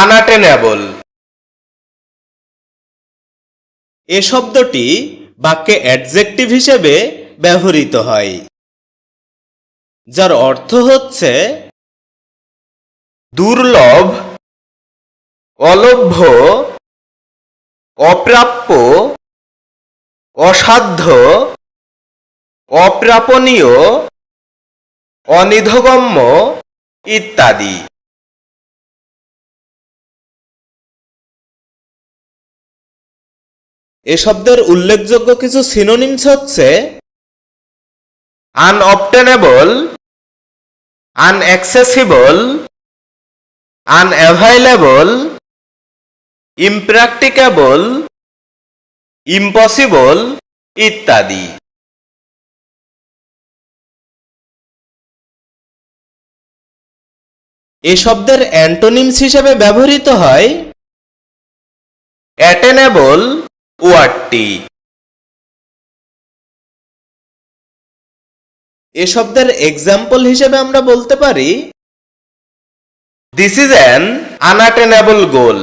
আনাটেনেবল এ শব্দটি বাক্যে অ্যাডজেক্টিভ হিসেবে ব্যবহৃত হয়, যার অর্থ হচ্ছে দুর্লভ, অলভ্য, অপ্রাপ্য, অসাধ্য, অপ্রাপনীয়, অনিধগম্য ইত্যাদি। এ শব্দের উল্লেখযোগ্য কিছু সিনোনিমস হচ্ছে আনঅবটেনেবল আনঅ্যাক্সেসিবল আনঅ্যাভাইলেবল ইমপ্র্যাকটিকেবল ইম্পসিবল ইত্যাদি। এ শব্দের অ্যান্টোনিমস হিসেবে ব্যবহৃত হয় অ্যাটেনেবল ওয়ার্ডটি এ শব্দের এক্সাম্পল হিসেবে আমরা বলতে পারি this is an unattainable goal